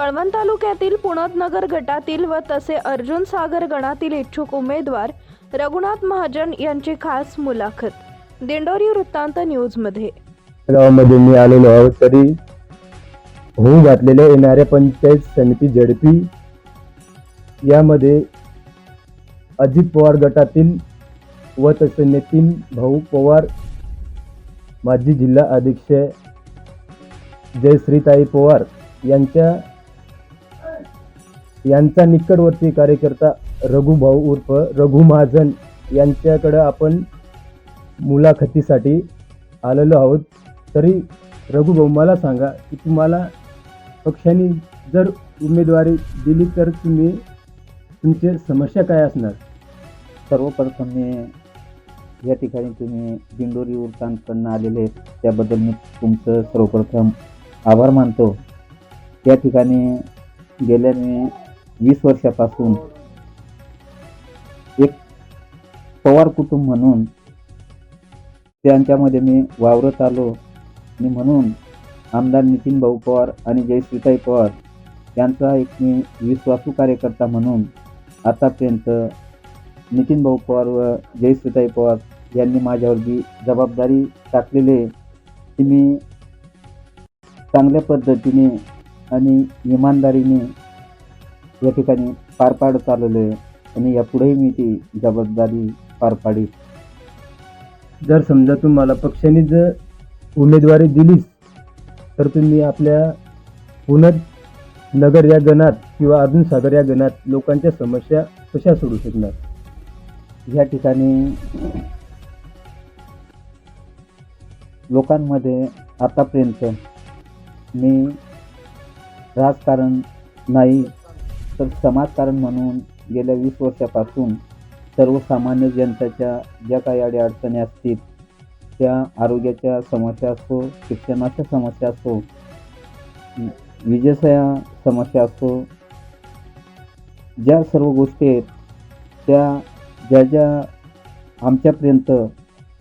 कळवण तालुक्यातील पुणतनगर गटातील व तसे अर्जुन सागर गणातील इच्छुक उमेदवार रघुनाथ महाजन यांची खास मुलाखत. दिंडोरी वृत्तांत न्यूजमध्ये. गावामध्ये मी आलेलो आहोत तरी होऊ घातलेल्या येणाऱ्या पंचायत समिती झडपी. यामध्ये अजित पवार गटातील व तसे नितीन भाऊ पवार माजी जिल्हा अध्यक्ष जयश्रीताई पवार यांच्या यांचा निकटवर्ती कार्यकर्ता रघुभाऊ उर्फ रघु महाजन यांच्याकडं आपण मुलाखतीसाठी आलेलो आहोत. तरी रघुभाऊ मला सांगा की तुम्हाला पक्षाने जर उमेदवारी दिली तर तुम्ही तुमची समस्या काय असणार? सर्वप्रथम मी या ठिकाणी तुम्ही दिंडोरी वृत्तांतकडनं आलेले आहेत त्याबद्दल मी तुमचं सर्वप्रथम आभार मानतो. त्या ठिकाणी गेल्याने वीस वर्षापासून एक पवार कुटुंब म्हणून त्यांच्यामध्ये मी वावरत आलो. आणि म्हणून आमदार नितीन भाऊ पवार आणि जयश्रीताई पवार यांचा एक मी विश्वासू कार्यकर्ता म्हणून आतापर्यंत नितीन भाऊ पवार व जयश्रीताई पवार यांनी माझ्यावर जी जबाबदारी टाकलेली आहे. ती मी चांगल्या पद्धतीने आणि इमानदारीने या ठिकाणी पार पाडत आलेलो आहे आणि यापुढेही मी ती जबाबदारी पार पाडी जर समजा तुम्हाला पक्षाने जर उमेदवारी दिलीच तर तुम्ही आपल्या पुनत नगर या गणात किंवा अर्जुन सागर या गणात लोकांच्या समस्या कशा सोडू शकणार? या ठिकाणी लोकांमध्ये आतापर्यंत मी राजकारण नाही तर समाजकारण म्हणून गेल्या वीस वर्षापासून सर्वसामान्य जनतेच्या ज्या काही अडीअडचणी असतील त्या आरोग्याच्या समस्या असो शिक्षणाच्या समस्या असो विजेच्या समस्या असो ज्या सर्व गोष्टी आहेत त्या ज्या ज्या आमच्यापर्यंत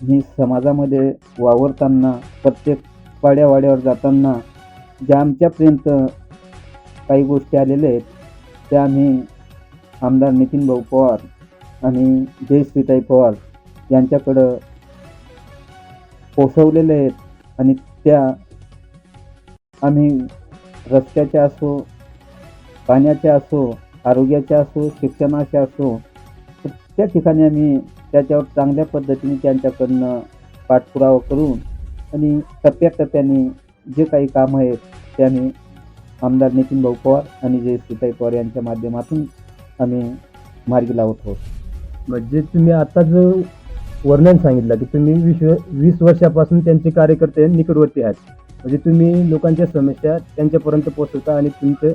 मी समाजामध्ये वावरताना प्रत्येक पाड्यावाड्यावर जाताना ज्या आमच्यापर्यंत काही गोष्टी आलेल्या आहेत त्या आम्ही आमदार नितीन भाऊ पवार आणि जयश्रीताई पवार यांच्याकडं पोचवलेले आहेत. आणि त्या आम्ही रस्त्याच्या असो पाण्याच्या असो आरोग्याच्या असो शिक्षणाच्या असो तर त्या ठिकाणी आम्ही त्याच्यावर चांगल्या पद्धतीने त्यांच्याकडनं पाठपुरावा करून आणि टप्प्याटप्प्याने जे काही काम आहेत ते आम्ही आमदार नितीन भाऊ पवार आणि जयश्रीताई पवार यांच्या माध्यमातून आम्ही मार्गी लावत आहोत. म्हणजे तुम्ही आता जो वर्णन सांगितलं की तुम्ही वीस वीस वर्षापासून त्यांचे कार्यकर्ते निकटवर्ती आहात. म्हणजे तुम्ही लोकांच्या समस्या त्यांच्यापर्यंत पोहोचवता आणि तुमचं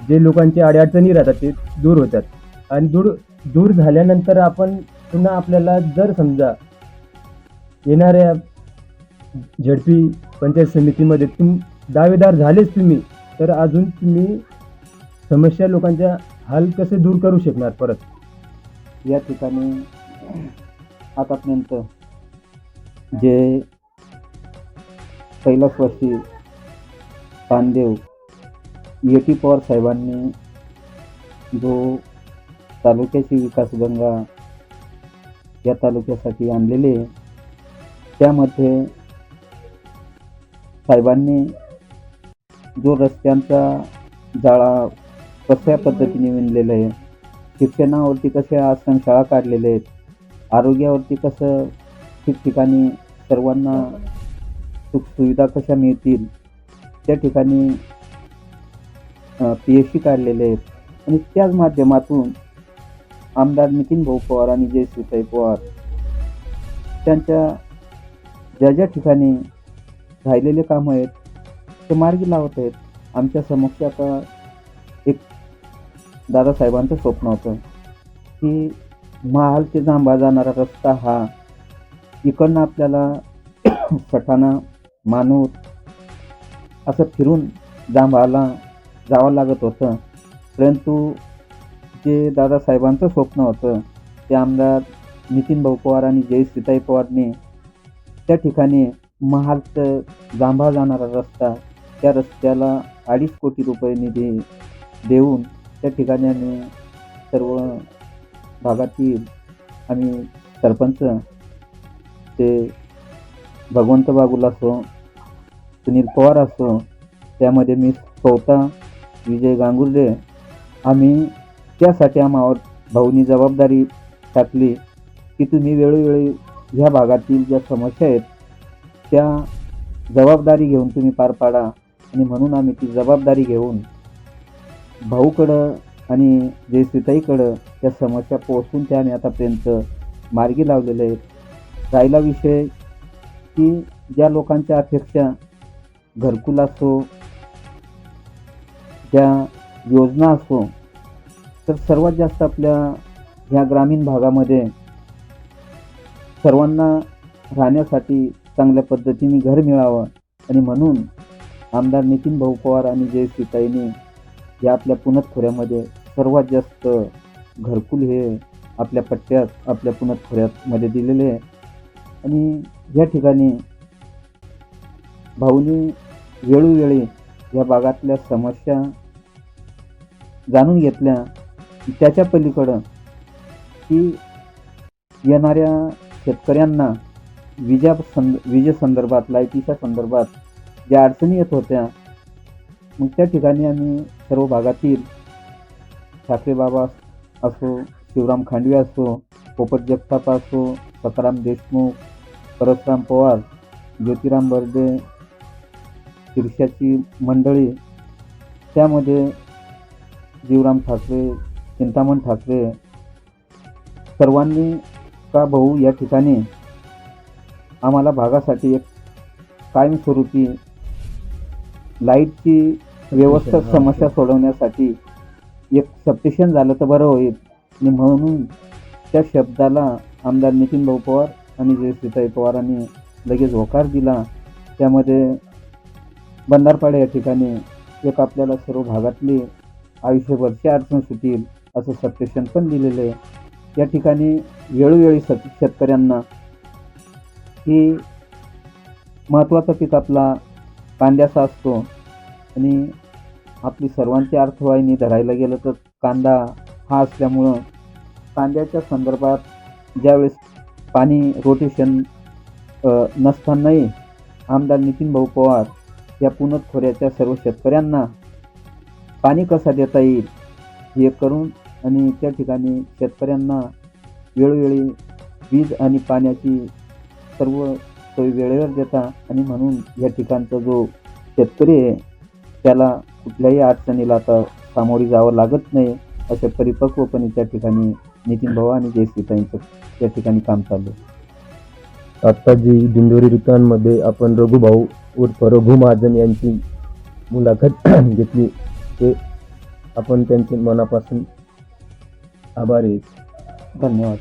जे लोकांचे अडीअडचणी राहतात ते दूर होतात. आणि दूर दूर झाल्यानंतर आपण पुन्हा आपल्याला जर समजा येणाऱ्या झडपी पंचायत समितीमध्ये तुम दावेदार झालेच तुम्ही तर अजून तुम्ही समस्या लोकांच्या हाल कसे दूर करू शकणार परत? या ठिकाणी आतापर्यंत जे कैलासवासी पानदेव टी पवार साहेबांनी जो तालुक्याची विकासगंगा या तालुक्यासाठी आणलेले आहे, त्यामध्ये साहेबांनी जो रस्त्यांचा जाळा कशा पद्धतीने विणलेला आहे शिक्षणावरती कसे आश्रमशाळा काढलेले आहेत आरोग्यावरती कसं ठिकठिकाणी सर्वांना सुखसुविधा कशा मिळतील त्या ठिकाणी पी एच सी काढलेले आहेत. आणि त्याच माध्यमातून आमदार नितीन भाऊ पवार आणि जयश्रीताई पवार त्यांच्या ज्या ज्या ठिकाणी राहिलेले कामं आहेत ते मार्गी लावत आहेत आमच्या समक्ष आता एक दादासाहेबांचं स्वप्न होतं की महाल ते जांभा जाणारा रस्ता हा इकडनं आपल्याला सटाणा मानूर असं फिरून जांभाला जावं लागत होतं. परंतु जे दादासाहेबांचं स्वप्न होतं ते आमदार नितीन भाऊ पवार आणि जयश्रीताई पवारने त्या ठिकाणी महालचं जांभा जाणारा रस्ता त्या रस्त्याला अडीच कोटी रुपये निधी देऊन त्या ठिकाणी आम्ही सर्व भागातील आम्ही सरपंच ते भगवंत बागुल असो सुनील पवार असो त्यामध्ये मी स्वतः विजय गांगुर्डे आम्ही त्यासाठी आम्हावर भाऊनी जबाबदारी टाकली की तुम्ही वेळोवेळी ह्या भागातील ज्या समस्या आहेत त्या जबाबदारी घेऊन तुम्ही पार पाडा. आणि म्हणून आम्ही ती जबाबदारी घेऊन भाऊकडं आणि जयश्रीताईकडं त्या समस्या पोचून त्या आम्ही आतापर्यंत मार्गी लावलेले आहेत. राहिला विषय की ज्या लोकांच्या अपेक्षा घरकुल असो ज्या योजना असो तर सर्वात जास्त आपल्या ह्या ग्रामीण भागामध्ये सर्वांना राहण्यासाठी चांगल्या पद्धतीने घर मिळावं आणि म्हणून आमदार नितीन भाऊ पवार आणि जय सीताईने या आपल्या पुणत खोऱ्यामध्ये सर्वात जास्त घरकुल हे आपल्या पट्ट्यात आपल्या पुणत खोऱ्यामध्ये दिलेले आहे. आणि या ठिकाणी भाऊनी वेळोवेळी या भागातल्या समस्या जाणून घेतल्या. त्याच्या पलीकडं की येणाऱ्या शेतकऱ्यांना विजा संद विजेसंदर्भात लायटीच्या संदर्भात ज्या अडचणी येत होत्या मग त्या ठिकाणी आम्ही सर्व भागातील ठाकरे बाबा असो शिवराम खांडवे असो पोपट जगताप असो सताराम देशमुख परसराम पवार ज्योतिराम बर्डे शीर्षाची मंडळी त्यामध्ये जीवराम ठाकरे चिंतामण ठाकरे सर्वांनी का भाऊ या ठिकाणी आम्हाला भागासाठी एक कायमस्वरूपी लाईटची व्यवस्था हा. समस्या सोडवण्यासाठी एक सबस्टेशन झालं तर बरं होईल. आणि म्हणून त्या शब्दाला आमदार नितीन भाऊ पवार आणि जयश्रीताई पवारांनी लगेच होकार दिला. त्यामध्ये बंधारपाडा या ठिकाणी एक आपल्याला सर्व भागातली आयुष्यभरची अडचण सुटील असं सबस्टेशन पण दिलेलं आहे. या ठिकाणी वेळोवेळी शेतकऱ्यांना की महत्त्वाचा पीक आपला कांद्याचा असतो. आणि आपली सर्वांची अर्थवाहिनी धरायला गेलं तर कांदा हा असल्यामुळं कांद्याच्या संदर्भात ज्यावेळेस पाणी रोटेशन नसतानाही आमदार नितीन भाऊ पवार या पुणत खोऱ्याच्या सर्व शेतकऱ्यांना पाणी कसा देता येईल हे करून आणि त्या ठिकाणी शेतकऱ्यांना वेळोवेळी वीज आणि पाण्याची सर्व सोय वेळेवर देता आणि म्हणून या ठिकाणचा जो शेतकरी आहे त्याला कुठल्याही अडचणीला आता सामोरी जावं लागत नाही अशा परिपक्वपणे त्या ठिकाणी नितीन भाऊ आणि जयश्रीताईंचं त्या ठिकाणी काम चालू आहे. आता जी दिंडोरी ऋतूंमध्ये आपण रघुभाऊ उर्फ रघु महाजन यांची मुलाखत घेतली ते आपण त्यांचे मनापासून आभारी धन्यवाद